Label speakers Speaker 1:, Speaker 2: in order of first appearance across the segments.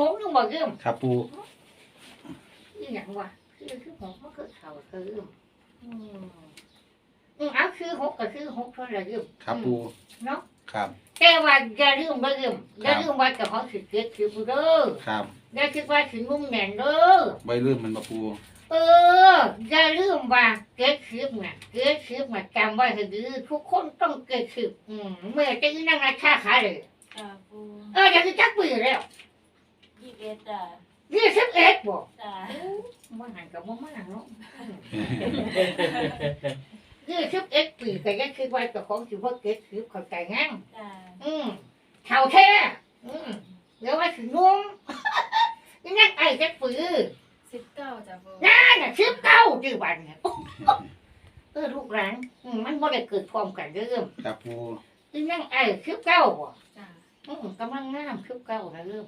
Speaker 1: หงยังบอกยืม
Speaker 2: ครับปู
Speaker 1: อีหยังวะชื่อชื่อหงมันคือเขาคือยืมอืมอืมเอาชื่อหกก็ชื่อหกเท่าไหร่ยืม
Speaker 2: ครับปู
Speaker 1: เนาะ
Speaker 2: ครับ
Speaker 1: แต่ว่าอย่าลืมบ่ยืมอย่าลืมว่าจ้าของสิเก็บคือผู้เด้อ
Speaker 2: ครับ
Speaker 1: อย่าคิดว่าสิมุ่งแหน่นเด้อ
Speaker 2: ใบลืมมันมาปู
Speaker 1: เอออย่าลืมว่าเก็บคลิปน่ะเก็บคลิปน่ะจำไว้ให้ดีทุกคนต้องเก็บคลิปอืมเมื่อจะนั่งราคาขายเลยเออเดี๋ยวจะจักปีแล้ว
Speaker 3: ยี่สิบเอ็ดจ้า
Speaker 1: ยี่สิบเอ็ดบอก
Speaker 3: จ้า
Speaker 1: มันหันกับมันมากเนาะยี่สิบเอ็ดปีก็ยังคิดว่าเจ้าของสิว่าเก็บคลิปเข้าใจงั้น
Speaker 3: จ้า
Speaker 1: อืมเท่าแท้อืมเดี๋ยวว่าถึงนุ่มยังไอ้จักปี
Speaker 3: สิบเก้าจ้าปู
Speaker 1: นั่นน่ะสิบเก้าจือวันเนี่ยเออลูกหลานอืมมันบ่ได้เกิดพร้อมกันเริ่ม
Speaker 2: ครับปู
Speaker 1: อีนั่งไอ้สิบเก้าบ่
Speaker 3: จ้า
Speaker 1: อืมกำลังงามสิบเก้านะเริ่ม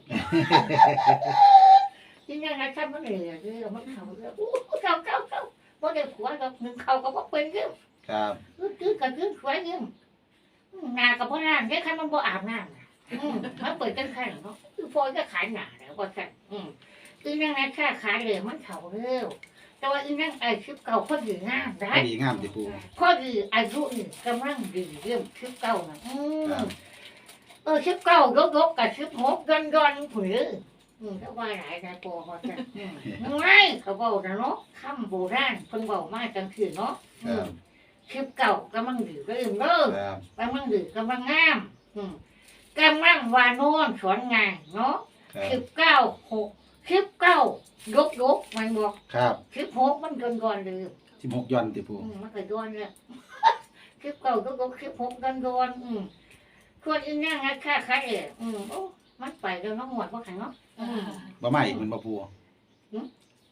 Speaker 1: อีนั่งนะคับมันเหนื่อยเริ่มมันเขาเริ่มอู้เก้าเก้าเก้าบ่ได้ผัวกับหนึ่งเขาก็บ่เป็นเริ่ม
Speaker 2: ครับ
Speaker 1: คือคือกับคือสวยเริ่มอืมหน้ากับบ่น้ำเด้คันมันบ่อาบน้ำน่ะอืมมันเปิดกันขันเนาะคือพอจะขายหน้าแล้วว่าซั่นอืมอีนั่งนะค่าขายเลยมันเขาเร็วแต่ว่าอีนั่งไอ้ชิบเก่าพอดีงามได้
Speaker 2: พอดีงามติปู
Speaker 1: พอดีอายุนี่กำลังดีเรื่องชิบเก่านะอื
Speaker 2: ครั
Speaker 1: ม
Speaker 2: บ
Speaker 1: เออชิบเก่ายกยกกับชิบหกย้อนย้อนผืออืมถ้าว่าหลายนะโปรเขาจะอืมไม่เขาบอกนะเนาะคำโบราณเพิ่งบอกมาจังคือเนาะ
Speaker 2: ค
Speaker 1: อื
Speaker 2: รั
Speaker 1: ม
Speaker 2: บ
Speaker 1: ชิบเก่ากำลังดีเรื่องเด้อ
Speaker 2: ครับ
Speaker 1: กำลังดีกำลังงาม อืมกำลังวานอนสอนงานเนาะ
Speaker 2: ครับ
Speaker 1: สิบเก้าหกสิบเก้ายกยกมันบอก
Speaker 2: ครับ
Speaker 1: สิบหกมันก่อนก่อนเลย
Speaker 2: สิบหกย้อนติปู
Speaker 1: อืมมันก็ย้อนเลยคลิปเก่าก็ก็คลิปหกกันย้อนอืม ควรอีนั่งนะค่าค่าเอ๋อืมโอ้มันไปแล้วน้องหมวดว่าขังเนาะอืม
Speaker 2: บ่มาอีกมันบ่ปู
Speaker 1: หืม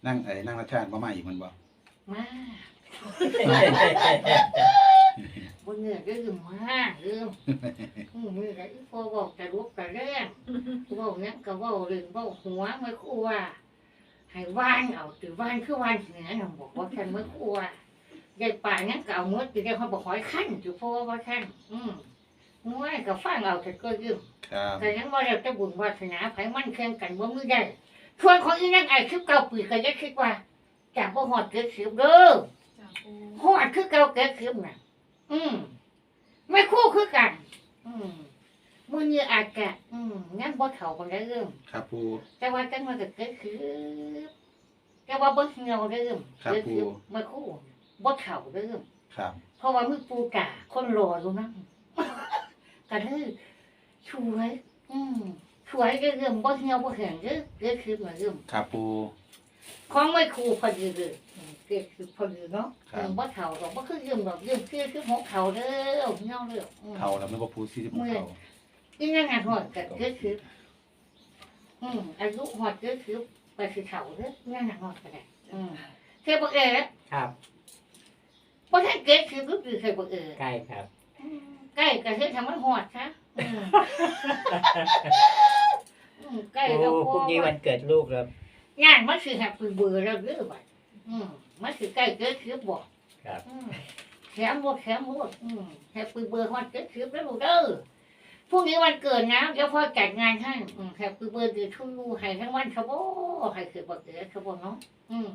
Speaker 2: นั่งไอ้นั่งรัชชาติบ่มาอีกมันบ่
Speaker 1: มาบนเหนือก็ยืมมายืมอืมนี่แหละอีพอบอกแต่ลุกแต่แรงบอกเนี้ยก็บอกเรื่องบอกหัวไม่คู่ว่าให้ว่านเอาตือว่านคือว่านเหนือน่ะบอกว่าฉันไม่คู่ว่ายายป่างั้นเก่าเมื่อตีเดียวเขาบอกหอยขั้นอยู่เพราะว่าขั้นอืม ง่ายกับฟังเอาแต่ก็ยืม
Speaker 2: ครับ
Speaker 1: แต่ยังว่าเราจะบุญวาสนาไผมันแข่งกันว่ามือได้ชวนของอีนั่งไอ้คิดเก่าปีก็จะคิดว่าจากบ่หอดเกิดสิบเด้อ
Speaker 3: จ้าปู
Speaker 1: หอดคือเก่าเกิดสิบน่ะ อืมไม่คู่คือกัน อืมมือนี้อาจจะอืมงั้นบ่เฒ่ากันได้เริ่ม
Speaker 2: ครับปู
Speaker 1: แต่ว่าจังว่าก็เกิดคือแต่ว่าบ่เหี่ยวได้เริ่ม
Speaker 2: ครับ
Speaker 1: เกิด
Speaker 2: ปู
Speaker 1: คือไม่คู่บ่เฒ่าได้เริ่ม
Speaker 2: ครับ
Speaker 1: เพราะว่ามือปูกาคนรออยู่นะ กันเลยช่วยอืมช่วยก็เรื่องบ่เหี่ยวบ่แข็งเด้อเด้อคือเหมือนเรื่อง
Speaker 2: ครับปู
Speaker 1: ของไม่ครูพอดีเลยอืมเกิดคือพอดีเนาะ
Speaker 2: ครับ
Speaker 1: เรื่องบ่เฒ่าดอกบ่คือเรื่องดอกเรื่องคือคือหกเฒ่าเด้อเหี่ยวเด้ออืม
Speaker 2: เท่าแล้วมันบ่ปูสี่สิบหกเท่า
Speaker 1: นี่นั่นน่ะฮอดก็เกิดคือ อืมอายุฮอดเกิดคือไปสิเฒ่าเด้อนั่นน่ะฮอดก็ได้อืมเคยบ่เอ๋
Speaker 4: ครับ
Speaker 1: บ่ทันเกิดคือรู้สึกเคยบ่เอ๋
Speaker 4: ใกล้ครับ
Speaker 1: ใกล้กับเฮ็ดทำมันหอดค่ะอืมอืมใกล้
Speaker 4: โอ้
Speaker 1: กับ
Speaker 4: พรุ่งนี้วันเกิดลูกแล้ว
Speaker 1: งานมันสิหักปืนเบื่อแล้วเด้อบัดอืมมันสิใกล้เกิดคืบบ่
Speaker 4: ครับ
Speaker 1: อืมแถมหมดแถมหมดอืมแฮปปี้เบิร์ดฮอดเกิดคืบแล้วลูกเด้อพรุ่งนี้วันเกิดนะเดี๋ยวพ่อจัดงานให้อืมแฮปปี้เบิร์ดดีทุกลูให้ทั้งวันชะโบให้คือบ่เอ๋ชะโบเนาะอืม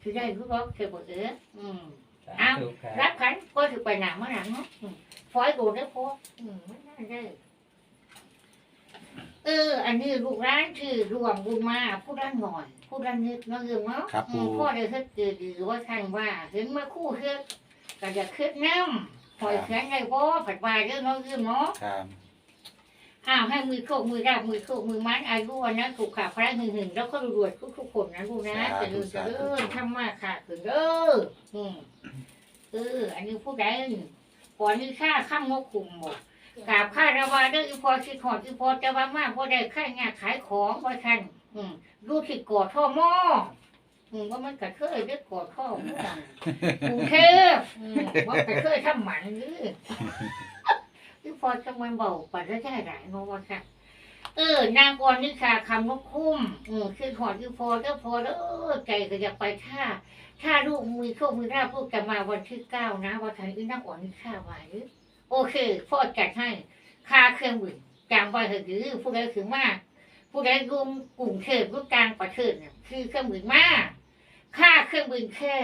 Speaker 1: สิได้รู้บ่คือบ่เอ๋อืม
Speaker 4: สา
Speaker 1: อ้าว
Speaker 4: ธุครับ
Speaker 1: รับขันก็ถือไปหนังมาหนังเนาะอืม ฟอยโดนได้พออืมไม่ได้ได้เออ อันนี้ลูกร้านคือรวมบุญมาผู้ด้านหน่อยผู้ด้านนิดเนาะเรื่องเนาะ
Speaker 2: ครับ
Speaker 1: อื
Speaker 2: ปู
Speaker 1: มพ่อได้เฮ็ดเจดีย์ว่าท่านว่าเห็นมาคู่เฮ็ดก็จะขึ้นน้ำหอยแข็งไงบ่ผัดวายเรื่องเนาะเรื่องเนาะ
Speaker 2: ครับ
Speaker 1: อ้าวให้มือโคกมือราบมือโคกมือมันอายุวันนะถูกขาพระหึงหึงแล้วก็รวยๆทุกๆคนนะลูกนะจะเดินจะเดินทำมาขาดถึงเด้ออืมเออ อันนี้ผู้ใด ก่อนนี้ข้าข้ามงกคุมหมดกราบข้าระวาเด้ออีพอสิขอดอีพอจะว่ามากพอได้ค่างานขายของว่าท่านอืมดูที่กอดท่อหม้ออืมว่ามันกระเทยเด้อกอดท่อหม้อกรุงเทพอืมว่ากระเทยทำหมันนี่อีพอจะมันเบาปัดได้ได้หนาะว่าท่านเออนางกรนิชาคำนกคุ้ม อืมคือขอดอีพอเด้อพอเด้อใจก็อยากไปท่า ถ้าลูกมือโชคมือราบลูกจะมาวันที่เก้านะวันทันอีนักอ่อนนี่ค่าไว้โอเคพ่อจัดให้ค่าเครื่องบินจำไว้เถอะหรือผู้ใดถึงมากผู้ใดรุมกลุ่มเทพรูปกลางประเทศเนี่ยคือเครื่องบินมากค่าเครื่องบินแค่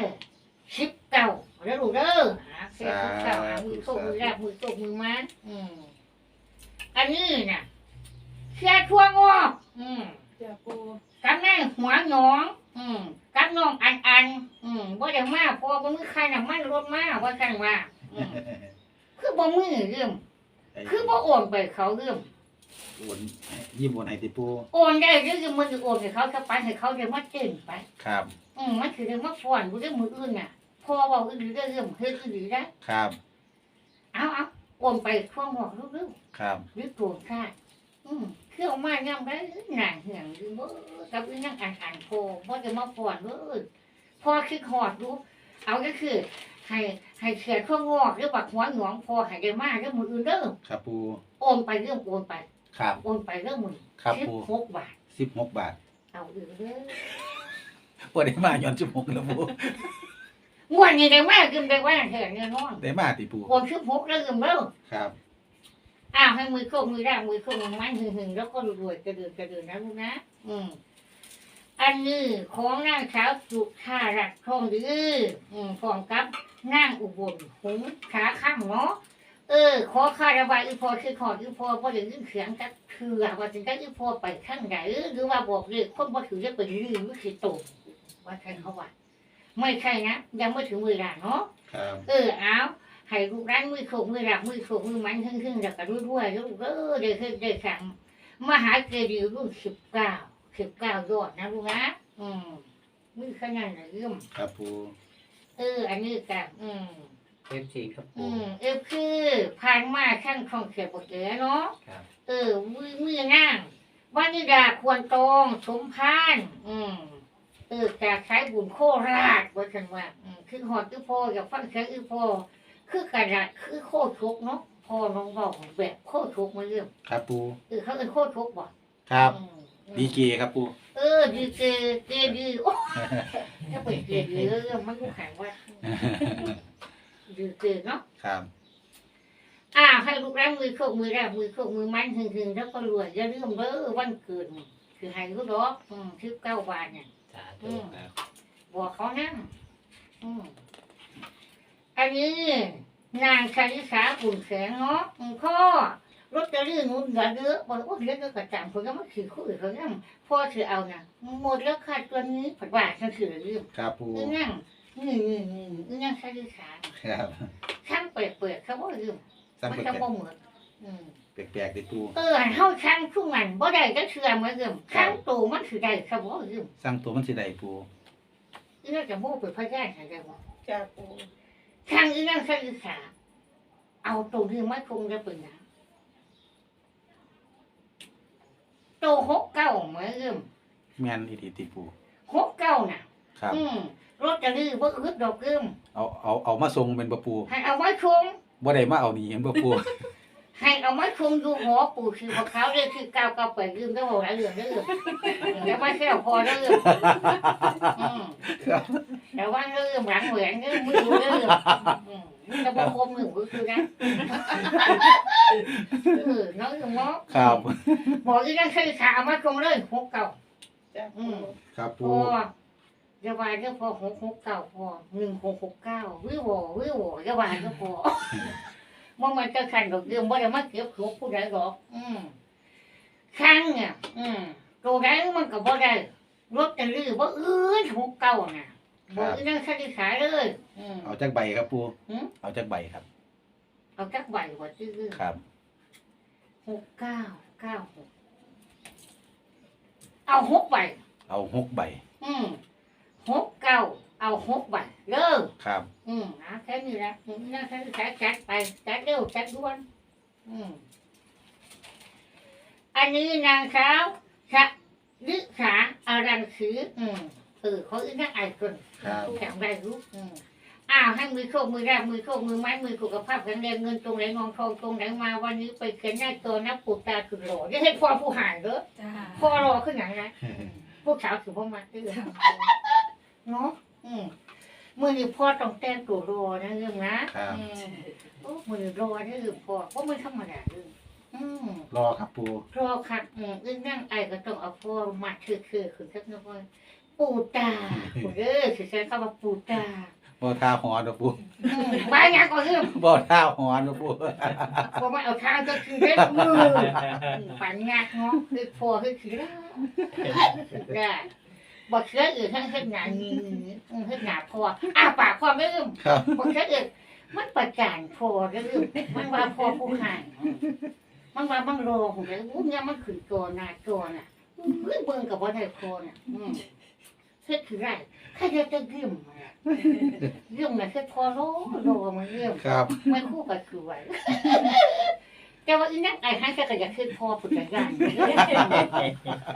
Speaker 1: ชิปเก่าแล้วรู้เด้อหาแค่ชิปเก่ามือโตมือแรกมือโตมือมันอืมอันนี้น่ะเชื่ทั่วงอกอืม
Speaker 3: จ้าปู
Speaker 1: กับแม่หัวหนอง อืมกับน้องอันอัน อืมบ่ได้มาเพอบ่มือใครน่ะมันรถมาว่ากันว่าอืมคือบ่มือเรื่อง
Speaker 2: ไอ้
Speaker 1: คือบ่โอนไปเขาเรื่อง
Speaker 2: โอนยิ้มโอนให้ติปู
Speaker 1: โอนได้เรื่องมันจะโอนให้เขาจะไปให้เขาจะมาเต้นไป
Speaker 2: ครับ
Speaker 1: อืมมันคือเรื่องมาฟ้อนกูเรื่องมืออื่นน่ะพอบอกอื่นเรื่องเรื่องเฮ็ดอื่นได้
Speaker 2: ครับ
Speaker 1: เอาเอาโอนไปช่วงหอกลูก
Speaker 2: ครับ
Speaker 1: ๆหรือตัวค่าอืม คือเอามาย่ำได้หนังเหี่ยงคือบ่กับอีนั่งอ่านอ่านโพบ่จะมาฟ้อนเลยพอคิดหอดรู้เอาก็คือ ให้ให้เสียช่วงงอกหรือบักหัวหนองพอให้ได้มาเรื่องมืออื่นเด้อ
Speaker 2: ครับปู
Speaker 1: โอนไปเรื่องโอนไป
Speaker 2: ครับ
Speaker 1: โอนไปเรื่องมือ
Speaker 2: ครับ
Speaker 1: สิบ
Speaker 2: ปู
Speaker 1: หกบาท
Speaker 2: สิบหกบาท
Speaker 1: เอาอื่นเด้อ
Speaker 2: บ่ได้มาย้อนสิบหกแล้วปู
Speaker 1: งวดนี้ได้มากขึ้นได้ว่าแทนเนี่ยนอน
Speaker 2: ได้มาติปู
Speaker 1: โอนชิบหกแล้วเริ่มเริ่ม
Speaker 2: ครับ
Speaker 1: อ้าวให้มือโคกมือแรกมือโคกมือมันหึงหึงแล้วก็รวยๆกระเดือนกระเดือนนะลูกนะ อืมอันนี้ของนางสาวสุชารัตน์ทองดื้ออืมพร้อมกับนางอุบลหงส์ขาข้างเนาะเออ ขอคาระบายอีพอคือขออีพอพอเดี๋ยวยินเสียงจักเถื่อว่าถึงได้อีพอไปข้างไหนหรือว่าบอกเลยคนบ่ถือจะเป็นลืมไม่คือโตว่าใช่เขาว่าไม่ใช่นะยังไม่ถึงเวลาเนาะ
Speaker 2: ครับ
Speaker 1: เออเอา ให้ลูกร้านมือโขกมือหลับมือโขกมือมันขึ้นขึ้นแล้วก็รู้ด้วยลูกเออเดี๋ยวขึ้นเดี๋ยวสั่งมหาเจดีย์รุ่นสิบเก้าสิบเก้ายอดนะลูกนะอืมมือขนาดไหนเรื่ม
Speaker 2: ครับปู
Speaker 1: เออ อันนี้กันอืม
Speaker 4: เอฟซีครับปูอื
Speaker 1: มเออคือผ่านมาข้างของเขียบกเก๋เนาะ
Speaker 4: ครับ
Speaker 1: เออมือมือนั่งวันนิดาควรตองสมพาน อืมเออจากสายบุญโคราชว่าฉันว่า อืมคือหอดคือพออยากฟังเสียงคือพอ คือกระดาษคือโคตรทุกเนาะพอน้องบอกแบบโคตรทุกมาเรื่อง
Speaker 2: ครับปู
Speaker 1: เออเขาเป็นโคตรทุกบ่
Speaker 2: ครับ
Speaker 1: อืม
Speaker 2: ดีเกครับปู
Speaker 1: เออดีเกเกดีโอ้ถ้าเป็นเกดีเรื่องมันก็แข็งว่าดีเกเนาะ
Speaker 2: ครับ
Speaker 1: อ่าให้ลูกแรงมือโคกมือแรกมือโคกมือมันหึงหึงๆแล้วก็รวยอย่าลืมเด้อวันเกิดนี่คือให้ลูกดอกอืมทิพเก้าบาทเนี่ย
Speaker 4: สาธุครับ
Speaker 1: บอกเขานั่งอืม อันนี้นางคาริสาปุ่นแสงเนาะอืมพ่อรถจะลื่นหนุนเหลือเยอะบอกว่าเหลือเยอะกระจำคนก็มาขี่คู่อื่นเขาเนี่ยพ่อถือเอานะหมดแล้วค่ะตัวนี้ผัดว่าฉันถือเรื่อง
Speaker 2: ครับปู
Speaker 1: นี่นั่งนี่นี่นี่นี่นั่งคาริสา
Speaker 2: ครับ
Speaker 1: ช่างเปิดเปิดเขาบอกเรื่อง
Speaker 2: สั่ง
Speaker 1: มัน
Speaker 2: แปล
Speaker 1: จะ
Speaker 2: ก
Speaker 1: บ่เหมือนอืม
Speaker 2: ๆแปลกๆติปู
Speaker 1: เออเฮาช่างทุกมันบ่ได้ก็เชื่อเหมือนเดิมช่างตูมันสิได้ครับบ่เดิม
Speaker 2: สั่งตัวมันสิได้ปู
Speaker 1: อีนั่นจะโม่เป็นพยานให้ได้บ่
Speaker 3: จ้าปู
Speaker 1: ช่างอีนั่นใช้ศึกษาเอาตรงนี้มาคงจะเป็นหยังโตหกเก้าเหมือนเดิม
Speaker 2: แม่นอีดีติปู
Speaker 1: หกเก้าน่ะ
Speaker 2: ครับ
Speaker 1: อืมรถจะดื้อบ่อึดดอกเดิม
Speaker 2: เอาเอาเอามาส่งเป็นบ่ปู
Speaker 1: ให้เอาไว้ชง
Speaker 2: บ่ได้มาเอานี่เห็นบ่ปู
Speaker 1: ให้เอาไว้ชงดูหอปู่คือพวกเขาเรียกคือเก้าเก้าเปิดลืมได้บ่หลายเรื่องเด้อแล้วมาแค่พอเด้ออืม
Speaker 2: ครับ
Speaker 1: แต่ว่าเรื่องหลังแหวนเรื่องมือเรื่องอืมมันจะบอกคมหนึ่งก็คือนะเออน้องอยู่เนาะ
Speaker 2: ครับ
Speaker 1: บอกอีนั่นใส่ขามาตรงเลยหกเก่า
Speaker 3: จ้าปู
Speaker 2: ครับ
Speaker 1: พ
Speaker 2: ปู
Speaker 1: อจะวายก็พอหกหกเก่าพอหนึ่งหกหกเก้าวิววิวจะวายก็พอ มันมันจะขันดอกเดียวไม่ได้มาเก็บหัวผู้ใดหรอก อืมขังเนี่ยอืมตัวใดมันก็บ่ได้รถจะลื้อบ่อื้อหกเก่าน่ะบอกอีนั่นใส่ขาเลยอืม
Speaker 2: เอาจักใบครับปู
Speaker 1: หืม
Speaker 2: เอาจักใบครับ
Speaker 1: เอาจักใบหัวตื้อ
Speaker 2: ครับ
Speaker 1: หกเก้าเก้าหกเอาหกใบ
Speaker 2: เอาหกใบ
Speaker 1: อืมหกเก้า เอาหกใบเริ่ม
Speaker 2: ครับ
Speaker 1: อืมนะแค่นี้นะอืมนะแค่นี้จัดจัดไปจัดเร็วจัดด่วน อืม อันนี้นางสาวชะลิสาอารันสืออืมเออเขาอีนั่งไอ้คน
Speaker 2: ครับ
Speaker 1: แข็งแรงรู้อืมอ้าวให้มือโชคมือแรกมือโชคมือไม้มือสุขภาพแข็งแรงเงินตรงไหนงองทองตรงไหนมาวันนี้ไปเขียนหน้าตัวนับปูตาขึ้นหล่อจะให้พ่อผู้หายเด้อ
Speaker 3: จ้า
Speaker 1: พ่อรอขึ้นอย่างไรผู้สาวถือพ่อมาเด้อเนาะ อืมมือนี้พ่อต้องแต่งตัวรอนะเรื่องนะครับ อืมโอ้มือนี้รอได้อพ่อเพราะมันธรรมดาเรื่องอืม
Speaker 2: รอครับปู
Speaker 1: รอคักอืมอึ้งนั่งไอก็ต้องเอาพอมัดคือคือคือสักน้อยปูตาปูเด้อสิใช้คำว่าปูตา
Speaker 2: บ่ท่าหอนนะปู
Speaker 1: อืมบ้าหยังก็เรื่อง
Speaker 2: บ่ท่าหอนนะปู
Speaker 1: พอมาเอาทางก็คือเล็ดมือฝันงักเนาะคือพอคือคือได้ได้ บอกเชื่ออื่นทั้งเฮ็ดหนานี้อืมเฮ็ดหนาพออ้าปากพอไม่อึม
Speaker 2: ครับ
Speaker 1: บอกเชื่ออื่นมันประจานพอเด้อมันว่าพอผู้ห่างมันว่ามันรอของเด้ออู้เนี่ยมันขึ้นตัวหน้าตัวน่ะเบิ่งเบิ่งกับว่าได้พอน่ะอืมเฮ็ดคือไรใครจะจะยืมอะยืมน่ะคือพอโลโลมันยืม
Speaker 2: ครับ
Speaker 1: ไม่คู่กับคือไว้ แต่ว่าอีนักไอ้ฮันก็อยากขึ้นพ่อปุจจยาน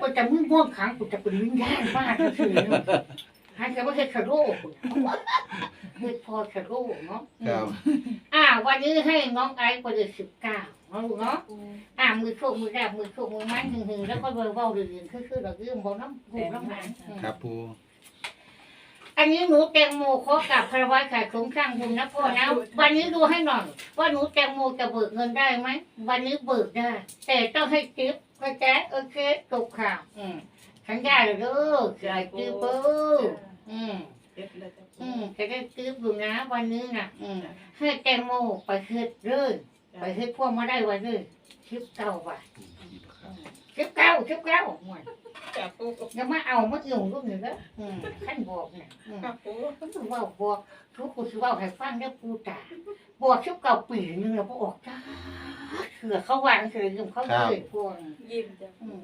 Speaker 1: ปุจจะมึงม่วงขังปุจจะเป็นวิญญาณมากก็คือฮันก็ว่าคือคาโร่คือพ่อคาโร่เนาะ
Speaker 2: ครับ
Speaker 1: อ่า วันนี้ให้น้องไอซ์ประเดี๋ยวสิบเก้าเนาะลูกเนาะ
Speaker 3: ปู
Speaker 1: อ่ามือโชคมือแรกมือโชคมือมันหึงหึงๆแล้วก็เบอร์เบาเรื่อยๆคือคือเราเรื่องบอน้ำหูน้ำหนังอืม
Speaker 2: ครับปู
Speaker 1: อันนี้หนูแตงโมขอกับพระวัตขายคุ้มข้างบุญนะพ่อนะ วันนี้ดูให้หน่อยว่าหนูแตงโมจะเบิกเงินได้ไหม วันนี้เบิกได้ แต่ต้องให้ติ๊บเข้าใจโอเคจบข่าวอืมสัญญาเลยเด้อจ่ายติ๊บเบอร์อืม
Speaker 3: เก็บเลยจ้ะปู
Speaker 1: อืมจะได้ติ๊บอยู่นะ วันนี้นะอืมให้แตงโมไปเฮ็ดเลยไปเฮ็ดพวกมาได้วันนี้ชิบเก้าบา ทชิบเก้าชิบเก้าหมด
Speaker 3: จ้ะปู
Speaker 1: อย่ามาเอามาอยู่ลูกหนึ่งแล้วอืมขั้นบอกเนี่ยอืม
Speaker 3: จ้ะปู
Speaker 1: ก็คือว่าบอกทุกคนคือว่าให้ฟังได้ปูตาบอกชุบเก่าปีนึงแล้วพอออกจ้าเสือเขาวางเสือยืมเขาเคยพวง
Speaker 3: ยิ้มจ้ะ
Speaker 1: อืม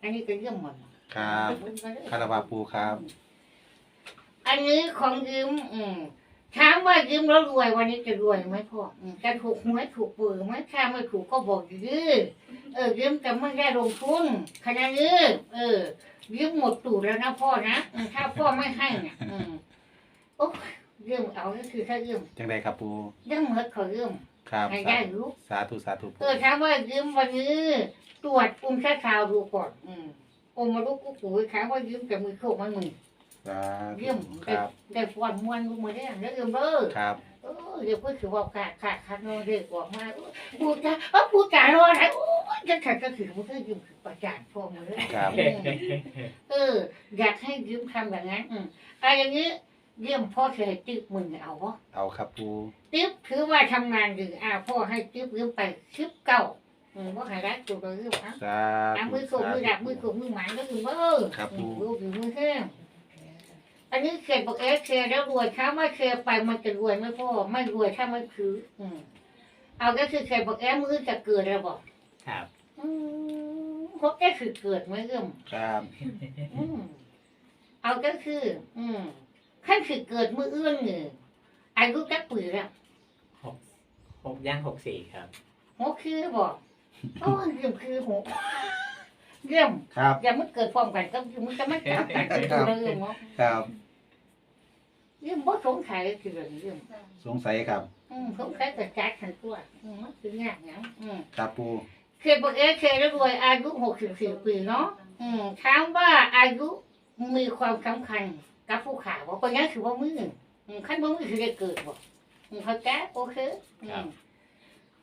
Speaker 1: อันนี้ก็เรื่องหมด
Speaker 2: ครับ คาราวาปูครับ
Speaker 1: อันนี้ของยืมอืม ถามว่ายืมแล้วรวยวันนี้จะรวยไหมพ่ออืมจะถูกหวยถูกเบอร์ไหมถ้าไม่ถูกก็บอกยืมเออยืมแต่ไม่ได้ลงทุนขนาดนี้เออยืมหมดตูดแล้วนะพ่อนะอืมถ้าพ่อไม่ให้เนี่ยอืมโอ้ยยืมเอาก็คือถ้ายืม
Speaker 2: จังไดครับปู
Speaker 1: ยังเหมือนเขายืม
Speaker 2: ครับ
Speaker 1: ให้
Speaker 2: สา
Speaker 1: ได้รู้
Speaker 2: สาธุสาธุปู
Speaker 1: เออถามว่ายืมวันนี้ตรวจอุ้มแค่ข่าวดูก่อน อืมอมมาลูกกูปุ๋ยถามว่ายืมแต่มือโคกมันมือ
Speaker 2: สาธุ
Speaker 1: ยืม
Speaker 2: ค
Speaker 1: ได้
Speaker 2: รับ
Speaker 1: ได้ฟอนมวนกูมาได้แล้วยืมเบ้อ
Speaker 2: ครับ
Speaker 1: เออเดี๋ยวพูดถือว่าขาดขาดขาดนอนเด็กออกมาปูจ่าเออปูจ่ารออะไรโอ้ยจะขัดก็ถือมันก็ยืมคือประจานพอมาเลย
Speaker 2: ครับ
Speaker 1: อืมเออ อยากให้ยืมทำแบบนั้นอืมอะไรอย่างนี้ยืมพ่อเคยติ๊กมึงเอาวะ
Speaker 2: เอาครับปู
Speaker 1: ติ๊บถือว่าทำงานดีอ่าพ่อให้ติ๊บยืมไปชิบเก้าอืมว่าให้รักตัวเรายืมอะ
Speaker 2: สา
Speaker 1: อะ
Speaker 2: ธุ
Speaker 1: มือโขกมือดับมือโขกมือหมายก็คือว่าเออ
Speaker 2: ครับ
Speaker 1: อื
Speaker 2: ปู
Speaker 1: มรูปอยู่มือแห้ง อันนี้เขียนบอกเอสเคแล้วรวยถ้าไม่เคยไปมันจะรวยไหม่พ่อไม่รวยถ้าไม่คือ อืมเอาก็คือเขียนบอกเอสมือจะเกิดแล้วบอก
Speaker 4: ครับ
Speaker 1: อืมพบแกคือเกิดไหมเอิ่ม
Speaker 2: ครับ
Speaker 1: อืมเอาก็คือ อืมขั้นคือเกิดมือเอื้อนหนึ่งอายุจักปีแล้ว
Speaker 4: หกหกย่างหกสี่ครับ
Speaker 1: หกคือบอกโอ้ยเรื่องคือหกเรื่อง
Speaker 2: ครับ
Speaker 1: อย่ามันเกิดพร้อมกันก็คือมันจะไม่จับกันก็คือเรื่องเนาะ
Speaker 2: ครับ
Speaker 1: เรื่องบ่สงสัยคือเรื่องเรื่อง
Speaker 2: สงสัยครับ
Speaker 1: อืมสงสัยกับจัดทันตัวอืมมันคืองานหยังอืม
Speaker 2: ครับปู
Speaker 1: เคยบอกเอเคแล้วรวยอายุหกสิบสี่ปีเนาะอืมถามว่าอายุมีความสำคัญกับผู้ข่าวว่าเป็นยังถือว่ามืออืมขั้นบ่มือคือได้เกิดบ่อืมเขาแก้โอเคอืม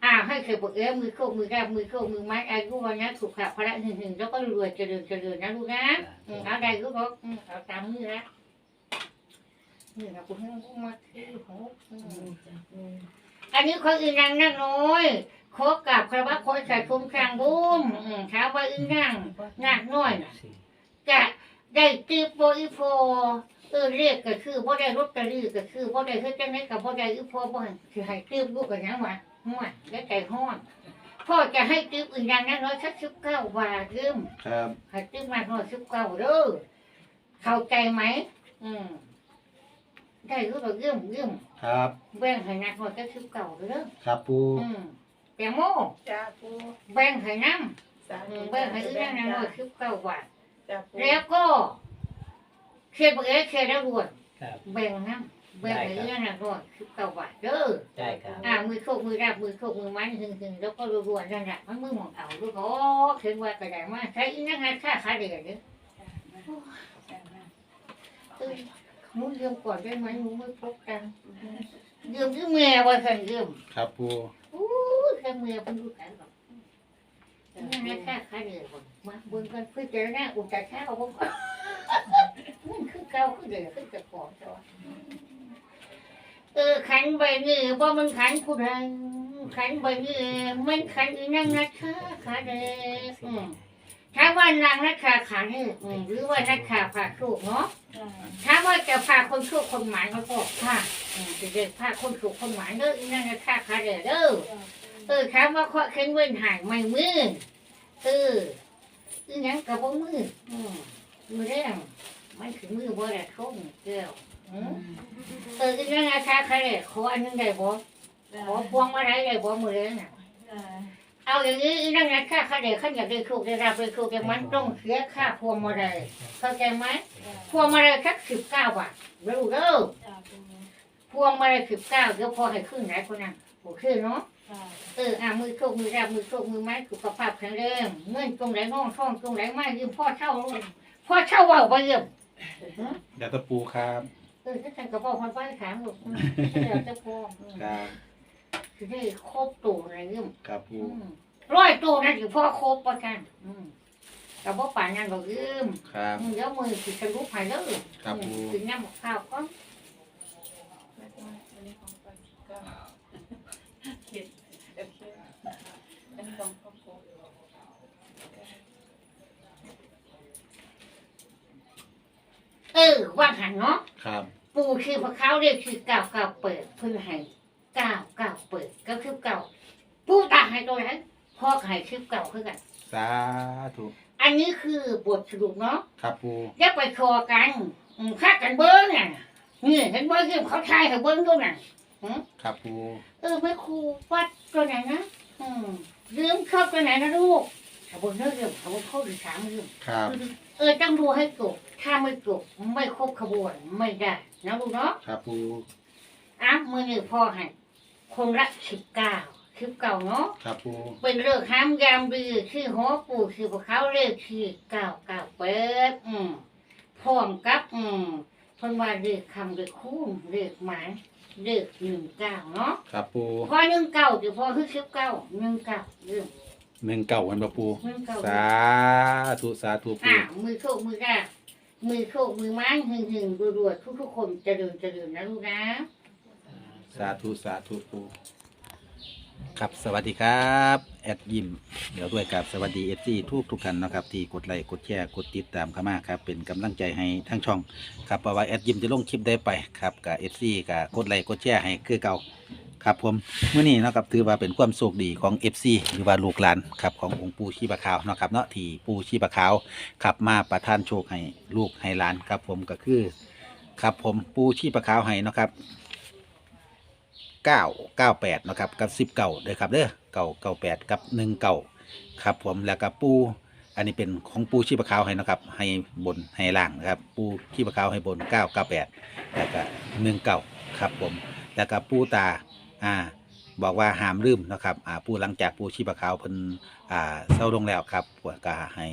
Speaker 1: อ่าให้เคยบอกเอมือโคกมือแรกมือโคกมือไม้อายุวันนี้ถูกข่าวพระหนึ่งหนึ่งแล้วก็รวยเจริญเจริญนะลูกนะอืมเอาได้ก็บอกอืมเอาตามมือละ นี่นะคุณให้มาที่ของอืม
Speaker 3: จ้ะปู
Speaker 1: อันนี้คนอื่นนางนั่งน้อยขอกับครว่าคนใส่คุ้มครางบุ้มอืมถามว่าอื่นนั่งนางน้อยน่ะจะได้ตีโปอีโฟเออเรียกก็คือบ่ได้ลอตเตอรี่ก็คือบ่ได้เฮ็ดจังได๋ก็บ่ได้อีโฟบ่ให้สิให้ตีบลูกก็หยังวะม่วนแล้วใจฮ้อนพ่อจะให้ตีบอื่นนางนั่งน้อยสัก19บาทยืม
Speaker 2: ครับ
Speaker 1: ให้ตึ้งมาหน่อยสิบเก้าเด้อเข้าใจไหมอืม ได้รู้แบบเรื่องเรื่อง
Speaker 2: ครับ
Speaker 1: แบ่งให้นักหน่อยก็สิบเก้าเด้อ
Speaker 2: ครับปู
Speaker 1: อืมแตงโม
Speaker 3: จ้ะปู
Speaker 1: แบ่งให้น้
Speaker 3: สาำ
Speaker 1: อื
Speaker 3: ธุ
Speaker 1: มแบ่งให้อีนั่นหน่อยสิบเก้าบาท
Speaker 3: จ้ะปู
Speaker 1: แล้วก็เคลียร์บอกเอ๊ะเคลียร์แล้วรวด
Speaker 4: ครับ
Speaker 1: แบ่งน้ำแบ่งให้อีนั่นหน่อยสิบเก้าบาทเด้อ
Speaker 4: ได้ครับ
Speaker 1: อ่ามือโคกมือราบมือโคกมือมันหึงหึงแล้วก็รวนๆนั่นแหละมันมือหมองเอาลูกโอ้เห็นว่ากระไดมากใช้อีนั่นงานค่าขาเดือดเด้อเอ้ย หนูยืมก่อนได้ไหมหนูไม่พบกันยืมที่เมียว่าฉันยืม
Speaker 2: ครับปู
Speaker 1: อู้แค่เมียเป็นดูกันหรอกนี่นะค่าค่าเดือนมาเบิ่งกันเพื่อเจอหน้าอุจจาระเอาบ่ก่อนมันคือเก่าคือเดือคือจะของจ้ะเออขันใบนี้บ่มันขันผู้ใดขันใบนี้มันขันอีนั่งนะค่ะค่ะเด้ออืม ถ้าว่านางนักขาขานี่อืมหรือว่านักขาผ่าโชคเนาะถ้าว่าจะพาคนชั่วคนหมายมาบอกค่ะอืมจะเด็กพาคนชั่วคนหมายเด้ออีนั่นนะค่ะค่ะเด้อเด้อเออถามว่าข้อเข็นเว้นหายไม่มือเอออีนั่นกับบ่มืออืมมือแรงมันถึงมือบ่ได้ทุ่งเดียวอืมเอออีนั่นนะค่ะค่ะเด้อขออันนึงได้บ่ขอพวงมาลัยได้บ่มือแรงน่ะ เอาอย่างนี้อีนั่นนค่ะค่ะเด้อขันอยากได้โชคได้รับได้โชคได้มันต้องเสียค่าพวงมาลัยเข้าใจไหมพวงมาลัยสักสิบเก้าบาทเร็วเร็วพวงมาลัยสิบเก้าเดี๋ยวพอให้ขึ้นไหนคนนั้นโอเคเนาะเอออะมือโชคมือรับมือโชคมือไม้สุขภาพแข็งแรงเงินตรงไหนน้องท่องตรงไหนมายืมพ่อเช่าพ่อเช่าว่าไปยืม
Speaker 2: เดี๋ยวตะปูครับ
Speaker 1: เออถ้าฉันกระบอกคนไปถามลูกเดี๋ยวจะพอ
Speaker 2: ครับ
Speaker 1: คือได้ครบตัวอะไรยืม
Speaker 2: ครับปู
Speaker 1: ร้อยตัวนั่นคือพ่อครบประกันกระบอกป่านนั่นก็ยืม
Speaker 2: ครับ
Speaker 1: เดี๋ยวมือสิสรุปให้เด้อ
Speaker 2: ครับปู
Speaker 1: ถึงน้ำข้าวก็
Speaker 3: เขียนเอฟซีอันนี้ของครอบครัว
Speaker 1: เออว่าหันเนาะ
Speaker 2: ครับ
Speaker 1: ปูคือพระเขาเรียกคือเก่าเก่าเปิดเพื่อให้ เก่าเก่าเปิดก็คือเก่าปูตาให้ตัวนั้นพ่อให้คือเก่าคือกัน
Speaker 2: สาธุ
Speaker 1: อันนี้คือบทสรุปเนาะ
Speaker 2: ครับปู
Speaker 1: อย่าไปคอกันอืมฆ่ากันเบิ้งน่ะนี่เห็นว่าเรื่องเขาทายให้เบิ้งตัวน่ะ
Speaker 2: ครับปู
Speaker 1: เออไม่ครูวัดตัวไหนนะอืมลืมเข้าตัวไหนนะลูกถ้าบนเรื่องเรื่องเขาเข้าหรือสามเรื่อง
Speaker 2: ครับ
Speaker 1: เออต้องดูให้จบถ้าไม่จบไม่ครบขบวนไม่ได้นะลูกเนาะ
Speaker 2: ครับปู
Speaker 1: อะมือหนึ่งพ่อให้ คนละสิบเก้าสิบเก้าเนาะ
Speaker 2: ครับปู
Speaker 1: เป็นเลิกห้ามยามดีชื่อหัวปู่ชื่อพวกเขาเลขชื่อเก้าเก้าเปิดอืมพร้อมกับอืมเพิ่นว่าเลขคำเลขคูณเลขหมายเลขหนึ่งเก้าเนาะ
Speaker 2: ครับปู
Speaker 1: พอหนึ่งเก้าเดี๋ยวพอคือสิบเก้าหนึ่งเก้าเรื่อง
Speaker 2: หนึ่งเก่าวันปะปู
Speaker 1: หนึ่งเก้า
Speaker 2: สาธุสาธุปู
Speaker 1: อะมือโชคมือแรกมือโชคมือไม้หึงหึงรวยๆทุกๆคนเจริญเจริญนะลูกนะ
Speaker 2: สาธุสาธุปูครับสวัสดีครับแอดยิมเดี๋ยวด้วยกับสวัสดีเอฟซีทุกทุกท่านนะครับที่กดไลค์กดแชร์กดติดตามเข้ามาครับเป็นกำลังใจให้ทั้งช่องครับเพราะว่าแอดยิมจะลงคลิปได้ไปครับกับเอฟซีกับกดไลค์กดแชร์ให้คือเก่าครับผมเมื่อนี้นะครับถือว่าเป็นความโชคดีของ FC หรือว่าลูกหลานครับขององค์ปู่ชีบะขาวนะครับเนาะที่ปู่ชีบะขาวขับมาประทานโชคให้ลูกให้หลานครับผมก็คือครับผมปูชีปลาขาวให้นะครับ เก้าเก้าแปดนะครับกับสิบเก้าเลยครับเด้อเก้าเก้าแปดกับหนึ่งเก้าครับผมแล้วก็ปูอันนี้เป็นของปูชีปาขาวให้นะครับ ให้บนให้ล่างนะครับ ปูชีปาขาวให้บนเก้าเก้าแปดแล้วก็หนึ่งเก้าครับผมแล้วก็ปูตาอ่าบอกว่าห้ามลืมนะครับอ่าปูหลังจากปูชีปาขาวเพิ่นอ่าเศร้าลงแล้วครับก็ให้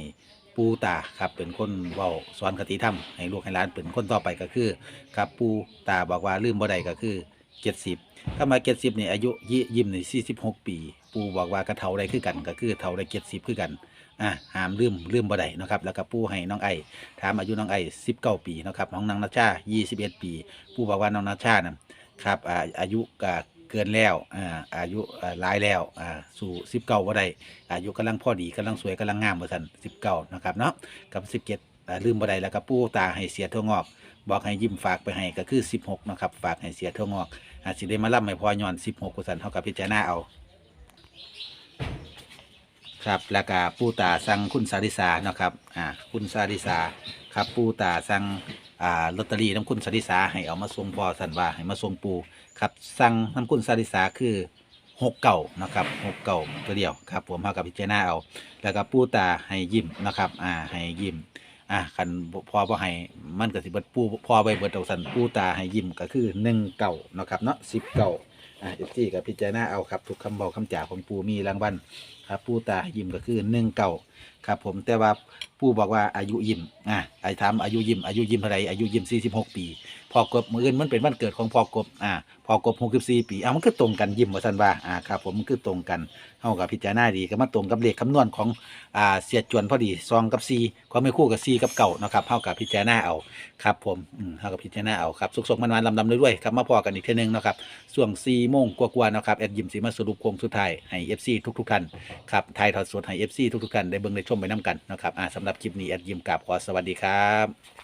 Speaker 2: ปูตาครับเป็นคนเว้าสอนคติธรรมให้ลูกให้หลานเป็นคนต่อไปก็คือครับปูตาบอกว่าลืมบ่ได้ก็คือ เจ็ดสิบถ้ามาเจ็ดสิบนี่อายุยิยิ้มในสี่สิบหกปี ปูบอกว่ากระเทาได้คือกัน ก็คือเทาได้เจ็ดสิบคือกันอะห้ามลืมลืมบ่ได้นะครับ แล้วก็ปูให้น้องไอถามอายุน้องไอสิบเก้าปีนะครับน้องนางนาชายี่สิบเอ็ดปี ปูบอกว่าน้องนาชานั่นครับอ่าอายุก็เกินแล้วอ่าอายุอ่าหลายแล้วอ่าสู่สิบเก้าบ่ได้อายุกำลังพอดีกำลังสวยกำลังงามเหมือนกันสิบเก้านะครับเนาะกับสิบเจ็ด ลืมบ่ได้แล้วก็ปูตาให้เสียทั่วงอก บอกให้ยิ้มฝากไปให้ก็คือสิบหกนะครับฝากให้เสียทั่วงอกอาจสิได้มาล่ำให้พอย้อนสิบหกกุสันเท่ากับพิจารณาเอา ครับแล้วก็ปูตาสั่งคุณสาริสาเนาะครับอ่าคุณสาริสาครับปูตาสั่งอ่าลอตเตอรี่น้ำคุณสาริสาให้เอามาส่งพอสันว่าให้มาส่งปูครับสั่งน้ำคุณสาริสาคือหกเก่านะครับหกเก่าตัวเดียวครับผมเท่ากับพิจารณาเอา แล้วก็ปูตาให้ยิ้มนะครับอ่าให้ยิ้ม อะคันพอบ่ให้มันก็สิเบิดปูพอไปเบิดเอาสันปูตาให้ยิ้มก็คือหนึ่งเก่านาะครับเนาะสิบเก่าอ่าเอฟซีกับพิจารณาเอาครับทุกคำบอกคำจ่าของปูมีรางวัลครับปูตายิ้มก็คือหนึ่งเก่าครับ ผมแต่ว่าปูบอกว่าอายุยิ้มอะไอ้ถามอายุยิ้มอายุยิ้มเท่าไหรอายุยิ้ม46 ปี พอกบมืออื่นมันเป็นวันเกิดของพอกบอ่าพอกบ64ปีอะมันคือตรงกันยิ้มว่าซั่นว่าอ่าครับผมมันคือตรงกันเฮากับพิจารณาดีก็มาตรงกับเลขคำนวณของอ่าเสียจวนพอดีซองกับ4ความไม่คู่กับ4กับเก่านะครับเฮากับพิจารณาเอาครับผมอืมเฮากับพิจารณาเอาครับสุกๆมันๆลำๆด้วยๆครับมาพอกันอีกเทื่อนึงนะครับช่วง4โมงกว่าๆนาะครับแอดยิมสิมาสรุปโค้งสุดท้ายให้ FC ทุกๆท่านครับถ่ายทอดสดให้ FC ทุกๆท่านได้เบิ่งได้ชมไปนํกันเนาะครับอ่าสำหรับคลิปนี้แอดยิมกราบขอสวัสดีครับ